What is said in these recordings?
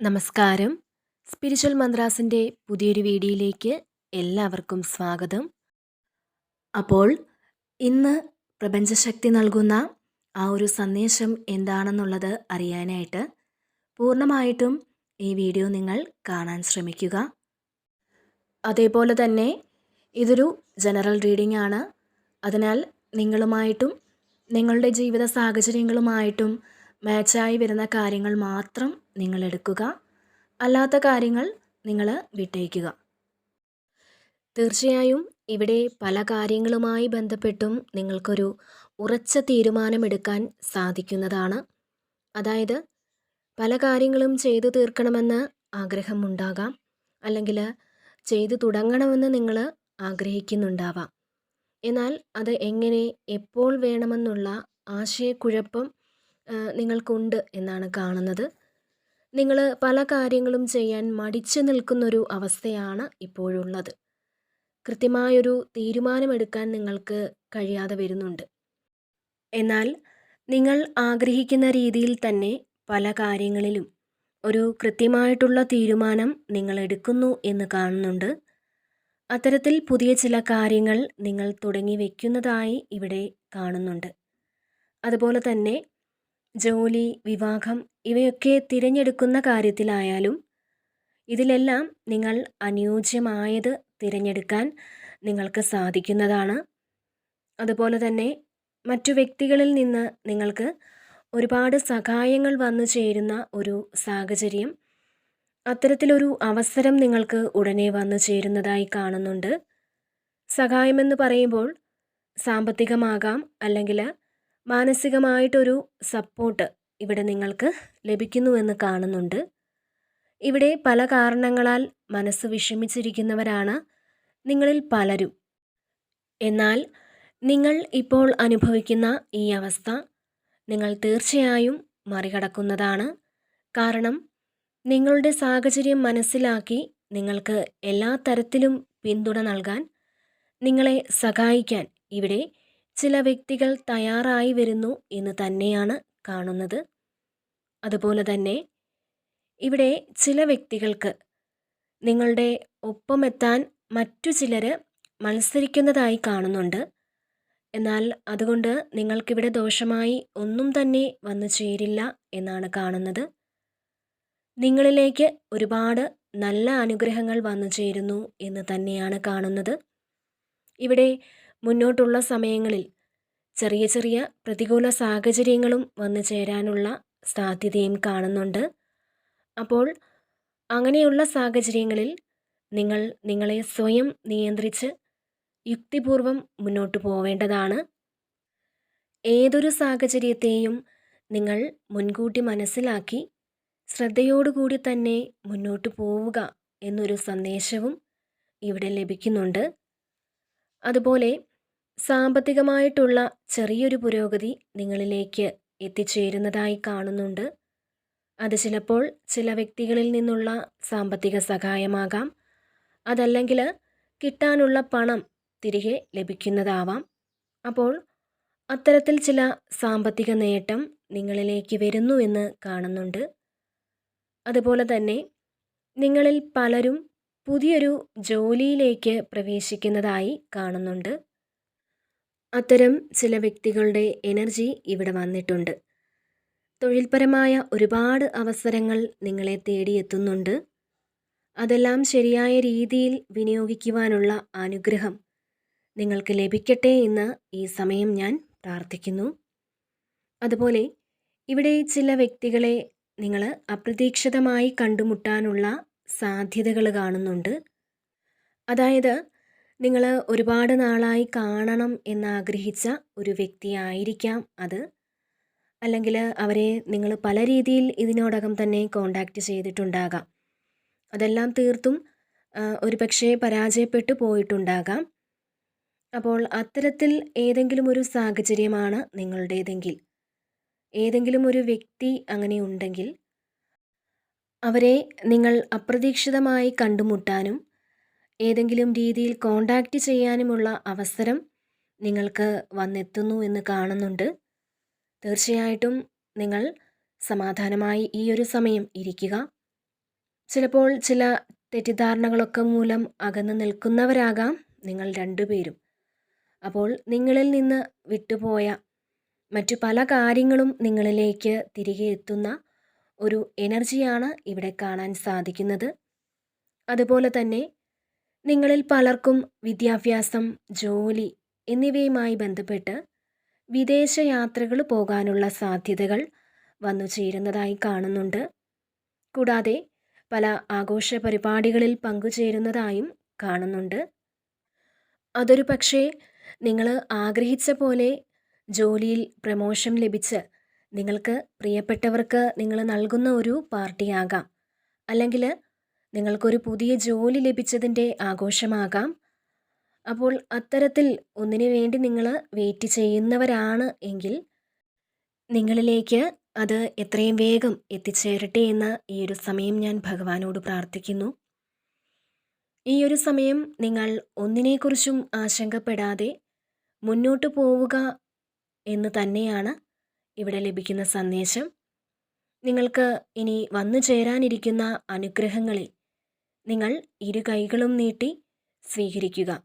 നമസ്കാരം. സ്പിരിച്വൽ മന്ത്രാസിന്റെ പുതിയൊരു വീഡിയോയിലേക്ക് എല്ലാവർക്കും സ്വാഗതം. അപ്പോൾ ഇന്ന് പ്രപഞ്ചശക്തി നൽകുന്ന ആ ഒരു സന്ദേശം എന്താണെന്നുള്ളത് അറിയാനായിട്ട് പൂർണമായിട്ടും ഈ വീഡിയോ നിങ്ങൾ കാണാൻ ശ്രമിക്കുക. അതേപോലെ തന്നെ ഇതൊരു ജനറൽ റീഡിംഗ് ആണ്. അതിനാൽ നിങ്ങളുമായിട്ടും നിങ്ങളുടെ ജീവിത സാഹചര്യങ്ങളുമായിട്ടും മാച്ചായി വരുന്ന കാര്യങ്ങൾ മാത്രം നിങ്ങൾ എടുക്കുക അല്ലാത്ത കാര്യങ്ങൾ നിങ്ങൾ വിട്ടേക്കുക. തീർച്ചയായും ഇവിടെ പല കാര്യങ്ങളുമായി ബന്ധപ്പെട്ടും നിങ്ങൾക്കൊരു ഉറച്ച തീരുമാനമെടുക്കാൻ സാധിക്കുന്നതാണ്. അതായത് പല കാര്യങ്ങളും ചെയ്തു തീർക്കണമെന്ന് ആഗ്രഹമുണ്ടാകാം. അല്ലെങ്കിൽ ചെയ്തു തുടങ്ങണമെന്ന് നിങ്ങൾ ആഗ്രഹിക്കുന്നുണ്ടാവാം. എന്നാൽ അത് എങ്ങനെ എപ്പോൾ വേണമെന്നുള്ള ആശയക്കുഴപ്പം നിങ്ങൾക്കുണ്ട് എന്നാണ് കാണുന്നത്. നിങ്ങൾ പല കാര്യങ്ങളും ചെയ്യാൻ മടിച്ചു നിൽക്കുന്നൊരു അവസ്ഥയാണ് ഇപ്പോഴുള്ളത്. കൃത്യമായൊരു തീരുമാനമെടുക്കാൻ നിങ്ങൾക്ക് കഴിയാതെ വരുന്നുണ്ട്. എന്നാൽ നിങ്ങൾ ആഗ്രഹിക്കുന്ന രീതിയിൽ തന്നെ പല കാര്യങ്ങളിലും ഒരു കൃത്യമായിട്ടുള്ള തീരുമാനം നിങ്ങൾ എടുക്കുന്നു എന്ന് കാണുന്നുണ്ട്. അത്തരത്തിൽ പുതിയ ചില കാര്യങ്ങൾ നിങ്ങൾ തുടങ്ങി വയ്ക്കുന്നതായി ഇവിടെ കാണുന്നുണ്ട്. അതുപോലെ തന്നെ ജോലി വിവാഹം ഇവയൊക്കെ തിരഞ്ഞെടുക്കുന്ന കാര്യത്തിലായാലും ഇതിലെല്ലാം നിങ്ങൾ അനുയോജ്യമായത് തിരഞ്ഞെടുക്കാൻ നിങ്ങൾക്ക് സാധിക്കുന്നതാണ്. അതുപോലെ തന്നെ മറ്റു വ്യക്തികളിൽ നിന്ന് നിങ്ങൾക്ക് ഒരുപാട് സഹായങ്ങൾ വന്നു ചേരുന്ന ഒരു സാഹചര്യം അത്തരത്തിലൊരു അവസരം നിങ്ങൾക്ക് ഉടനെ വന്നു ചേരുന്നതായി കാണുന്നുണ്ട്. സഹായമെന്ന് പറയുമ്പോൾ സാമ്പത്തികമാകാം അല്ലെങ്കിൽ മാനസികമായിട്ടൊരു സപ്പോർട്ട് ഇവിടെ നിങ്ങൾക്ക് ലഭിക്കുന്നുവെന്ന് കാണുന്നുണ്ട്. ഇവിടെ പല കാരണങ്ങളാൽ മനസ്സ് വിഷമിച്ചിരിക്കുന്നവരാണ് നിങ്ങളിൽ പലരും. എന്നാൽ നിങ്ങൾ ഇപ്പോൾ അനുഭവിക്കുന്ന ഈ അവസ്ഥ നിങ്ങൾ തീർച്ചയായും മറികടക്കുന്നതാണ്. കാരണം നിങ്ങളുടെ സാഹചര്യം മനസ്സിലാക്കി നിങ്ങൾക്ക് എല്ലാ തരത്തിലും പിന്തുണ നൽകാൻ നിങ്ങളെ സഹായിക്കാൻ ഇവിടെ ചില വ്യക്തികൾ തയ്യാറായി വരുന്നു എന്ന് തന്നെയാണ് കാണുന്നത്. അതുപോലെ തന്നെ ഇവിടെ ചില വ്യക്തികൾക്ക് നിങ്ങളുടെ ഒപ്പമെത്താൻ മറ്റു ചിലർ മത്സരിക്കുന്നതായി കാണുന്നുണ്ട്. എന്നാൽ അതുകൊണ്ട് നിങ്ങൾക്കിവിടെ ദോഷമായി ഒന്നും തന്നെ വന്നു ചേരില്ല എന്നാണ് കാണുന്നത്. നിങ്ങളിലേക്ക് ഒരുപാട് നല്ല അനുഗ്രഹങ്ങൾ വന്നു ചേരുന്നു എന്ന് തന്നെയാണ് കാണുന്നത്. ഇവിടെ മുന്നോട്ടുള്ള സമയങ്ങളിൽ ചെറിയ ചെറിയ പ്രതികൂല സാഹചര്യങ്ങളും വന്നു ചേരാനുള്ള സാധ്യതയും കാണുന്നുണ്ട്. അപ്പോൾ അങ്ങനെയുള്ള സാഹചര്യങ്ങളിൽ നിങ്ങൾ നിങ്ങളെ സ്വയം നിയന്ത്രിച്ച് യുക്തിപൂർവം മുന്നോട്ട് പോവേണ്ടതാണ്. ഏതൊരു സാഹചര്യത്തെയും നിങ്ങൾ മുൻകൂട്ടി മനസ്സിലാക്കി ശ്രദ്ധയോടുകൂടി തന്നെ മുന്നോട്ട് പോവുക എന്നൊരു സന്ദേശവും ഇവിടെ ലഭിക്കുന്നുണ്ട്. അതുപോലെ സാമ്പത്തികമായിട്ടുള്ള ചെറിയൊരു പുരോഗതി നിങ്ങളിലേക്ക് എത്തിച്ചേരുന്നതായി കാണുന്നുണ്ട്. അത് ചിലപ്പോൾ ചില വ്യക്തികളിൽ നിന്നുള്ള സാമ്പത്തിക സഹായമാകാം. അതല്ലെങ്കിൽ കിട്ടാനുള്ള പണം തിരികെ ലഭിക്കുന്നതാവാം. അപ്പോൾ അത്തരത്തിൽ ചില സാമ്പത്തിക നേട്ടം നിങ്ങളിലേക്ക് വരുന്നു എന്ന് കാണുന്നുണ്ട്. അതുപോലെ തന്നെ നിങ്ങളിൽ പലരും പുതിയൊരു ജോലിയിലേക്ക് പ്രവേശിക്കുന്നതായി കാണുന്നുണ്ട്. അത്തരം ചില വ്യക്തികളുടെ എനർജി ഇവിടെ വന്നിട്ടുണ്ട്. തൊഴിൽപരമായ ഒരുപാട് അവസരങ്ങൾ നിങ്ങളെ തേടിയെത്തുന്നുണ്ട് അതെല്ലാം ശരിയായ രീതിയിൽ വിനിയോഗിക്കുവാനുള്ള അനുഗ്രഹം നിങ്ങൾക്ക് ലഭിക്കട്ടെ എന്ന് ഈ സമയം ഞാൻ പ്രാർത്ഥിക്കുന്നു. അതുപോലെ ഇവിടെ ചില വ്യക്തികളെ നിങ്ങൾ അപ്രതീക്ഷിതമായി കണ്ടുമുട്ടാനുള്ള സാധ്യതകൾ കാണുന്നുണ്ട്. അതായത് നിങ്ങൾ ഒരുപാട് നാളായി കാണണം എന്നാഗ്രഹിച്ച ഒരു വ്യക്തിയായിരിക്കാം അത്. അല്ലെങ്കിൽ അവരെ നിങ്ങൾ പല രീതിയിൽ ഇതിനോടകം തന്നെ കോണ്ടാക്റ്റ് ചെയ്തിട്ടുണ്ടാകാം. അതെല്ലാം തീർത്തും ഒരു പക്ഷേ പരാജയപ്പെട്ടു പോയിട്ടുണ്ടാകാം. അപ്പോൾ അത്തരത്തിൽ ഏതെങ്കിലും ഒരു സാഹചര്യമാണ് നിങ്ങളുടേതെങ്കിൽ. ഏതെങ്കിലും ഒരു വ്യക്തി അങ്ങനെ ഉണ്ടെങ്കിൽ അവരെ നിങ്ങൾ അപ്രതീക്ഷിതമായി കണ്ടുമുട്ടാനും ഏതെങ്കിലും രീതിയിൽ കോണ്ടാക്റ്റ് ചെയ്യാനുമുള്ള അവസരം നിങ്ങൾക്ക് വന്നെത്തുന്നു എന്ന് കാണുന്നുണ്ട്. തീർച്ചയായിട്ടും നിങ്ങൾ സമാധാനമായി ഈ ഒരു സമയം ഇരിക്കുക. ചിലപ്പോൾ ചില തെറ്റിദ്ധാരണകളൊക്കെ മൂലം അകന്നു നിൽക്കുന്നവരാകാം നിങ്ങൾ രണ്ടുപേരും. അപ്പോൾ നിങ്ങളിൽ നിന്ന് വിട്ടുപോയ മറ്റു പല കാര്യങ്ങളും നിങ്ങളിലേക്ക് തിരികെ എത്തുന്ന ഒരു എനർജിയാണ് ഇവിടെ കാണാൻ സാധിക്കുന്നത്. അതുപോലെ തന്നെ നിങ്ങളിൽ പലർക്കും വിദ്യാഭ്യാസം ജോലി എന്നിവയുമായി ബന്ധപ്പെട്ട് വിദേശ യാത്രകൾ പോകാനുള്ള സാധ്യതകൾ വന്നു ചേരുന്നതായി കാണുന്നുണ്ട്. കൂടാതെ പല ആഘോഷ പരിപാടികളിൽ പങ്കുചേരുന്നതായും കാണുന്നുണ്ട്. അതൊരു പക്ഷേ നിങ്ങൾ ആഗ്രഹിച്ച പോലെ ജോലിയിൽ പ്രമോഷൻ ലഭിച്ച് നിങ്ങൾക്ക് പ്രിയപ്പെട്ടവർക്ക് നിങ്ങൾ നൽകുന്ന ഒരു പാർട്ടിയാകാം. അല്ലെങ്കിൽ നിങ്ങൾക്കൊരു പുതിയ ജോലി ലഭിച്ചതിന്റെ ആഘോഷമാകാം. അപ്പോൾ അത്തരത്തിൽ ഒന്നിനു വേണ്ടി നിങ്ങൾ വെയിറ്റ് ചെയ്യുന്നവരാണ് എങ്കിൽ നിങ്ങളിലേക്ക് അത് എത്രയും വേഗം എത്തിച്ചേരട്ടെ എന്ന് ഈ ഒരു സമയം ഞാൻ ഭഗവാനോട് പ്രാർത്ഥിക്കുന്നു. ഈ ഒരു സമയം നിങ്ങൾ ഒന്നിനെക്കുറിച്ചും ആശങ്കപ്പെടാതെ മുന്നോട്ട് പോവുക എന്ന് തന്നെയാണ് ഇവിടെ ലഭിക്കുന്ന സന്ദേശം. നിങ്ങൾക്ക് ഇനി വന്നു ചേരാനിരിക്കുന്ന അനുഗ്രഹങ്ങളെ നിങ്ങൾ ഇരു കൈകളും നീട്ടി സ്വീകരിക്കുക.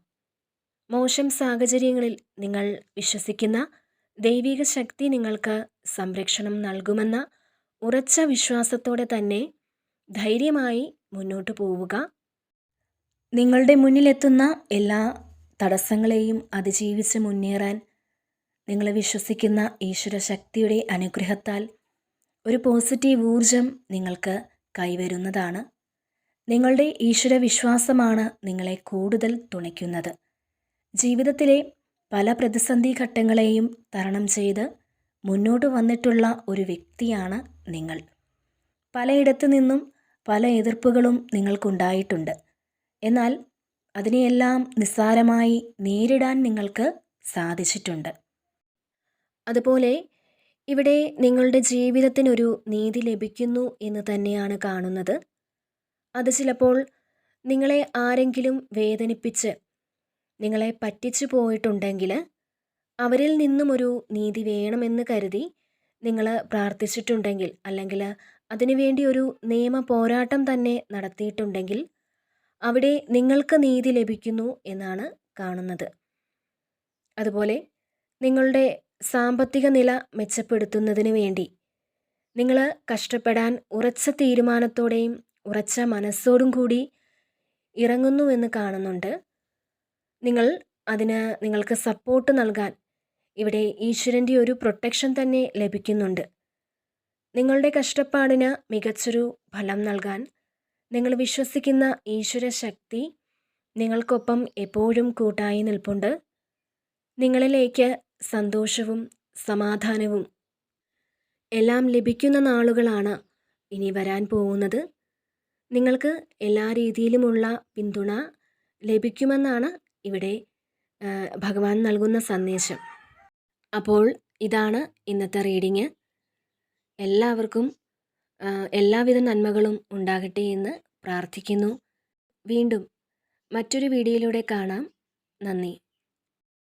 മോശം സാഹചര്യങ്ങളിൽ നിങ്ങൾ വിശ്വസിക്കുന്ന ദൈവിക ശക്തി നിങ്ങൾക്ക് സംരക്ഷണം നൽകുമെന്ന ഉറച്ച വിശ്വാസത്തോടെ തന്നെ ധൈര്യമായി മുന്നോട്ട് പോവുക. നിങ്ങളുടെ മുന്നിലെത്തുന്ന എല്ലാ തടസ്സങ്ങളെയും അതിജീവിച്ച് മുന്നേറാൻ നിങ്ങൾ വിശ്വസിക്കുന്ന ഈശ്വര ശക്തിയുടെ അനുഗ്രഹത്താൽ ഒരു പോസിറ്റീവ് ഊർജം നിങ്ങൾക്ക് കൈവരുന്നതാണ്. നിങ്ങളുടെ ഈശ്വര വിശ്വാസമാണ് നിങ്ങളെ കൂടുതൽ തുണയ്ക്കുന്നത്. ജീവിതത്തിലെ പല പ്രതിസന്ധി ഘട്ടങ്ങളെയും തരണം ചെയ്ത് മുന്നോട്ട് വന്നിട്ടുള്ള ഒരു വ്യക്തിയാണ് നിങ്ങൾ. പലയിടത്തു നിന്നും പല എതിർപ്പുകളും നിങ്ങൾക്കുണ്ടായിട്ടുണ്ട്. എന്നാൽ അതിനെയെല്ലാം നിസ്സാരമായി നേരിടാൻ നിങ്ങൾക്ക് സാധിച്ചിട്ടുണ്ട്. അതുപോലെ ഇവിടെ നിങ്ങളുടെ ജീവിതത്തിനൊരു നീതി ലഭിക്കുന്നു എന്ന് തന്നെയാണ് കാണുന്നത്. അത് ചിലപ്പോൾ നിങ്ങളെ ആരെങ്കിലും വേദനിപ്പിച്ച് നിങ്ങളെ പറ്റിച്ചു പോയിട്ടുണ്ടെങ്കിൽ അവരിൽ നിന്നും ഒരു നീതി വേണമെന്ന് കരുതി നിങ്ങൾ പ്രാർത്ഥിച്ചിട്ടുണ്ടെങ്കിൽ അല്ലെങ്കിൽ അതിനുവേണ്ടി ഒരു നിയമ പോരാട്ടം തന്നെ നടത്തിയിട്ടുണ്ടെങ്കിൽ അവിടെ നിങ്ങൾക്ക് നീതി ലഭിക്കുന്നു എന്നാണ് കാണുന്നത്. അതുപോലെ നിങ്ങളുടെ സാമ്പത്തിക നില മെച്ചപ്പെടുത്തുന്നതിന് വേണ്ടി നിങ്ങൾ കഷ്ടപ്പെടാൻ ഉറച്ച തീരുമാനത്തോടെയും ഉറച്ച മനസ്സോടും കൂടി ഇറങ്ങുന്നുവെന്ന് കാണുന്നുണ്ട്. നിങ്ങൾ അതിന് നിങ്ങൾക്ക് സപ്പോർട്ട് നൽകാൻ ഇവിടെ ഈശ്വരന്റെ ഒരു പ്രൊട്ടക്ഷൻ തന്നെ ലഭിക്കുന്നുണ്ട്. നിങ്ങളുടെ കഷ്ടപ്പാടിന് മികച്ചൊരു ഫലം നൽകാൻ നിങ്ങൾ വിശ്വസിക്കുന്ന ഈശ്വര ശക്തി നിങ്ങൾക്കൊപ്പം എപ്പോഴും കൂട്ടായി നിൽപ്പുണ്ട്. നിങ്ങളിലേക്ക് സന്തോഷവും സമാധാനവും എല്ലാം ലഭിക്കുന്ന നാളുകളാണ് ഇനി വരാൻ പോകുന്നത്. നിങ്ങൾക്ക് എല്ലാ രീതിയിലുമുള്ള പിന്തുണ ലഭിക്കുമെന്നാണ് ഇവിടെ ഭഗവാൻ നൽകുന്ന സന്ദേശം. അപ്പോൾ ഇതാണ് ഇന്നത്തെ റീഡിങ്. എല്ലാവർക്കും എല്ലാവിധ നന്മകളും ഉണ്ടാകട്ടെ എന്ന് പ്രാർത്ഥിക്കുന്നു. വീണ്ടും മറ്റൊരു വീഡിയോയിലൂടെ കാണാം. നന്ദി.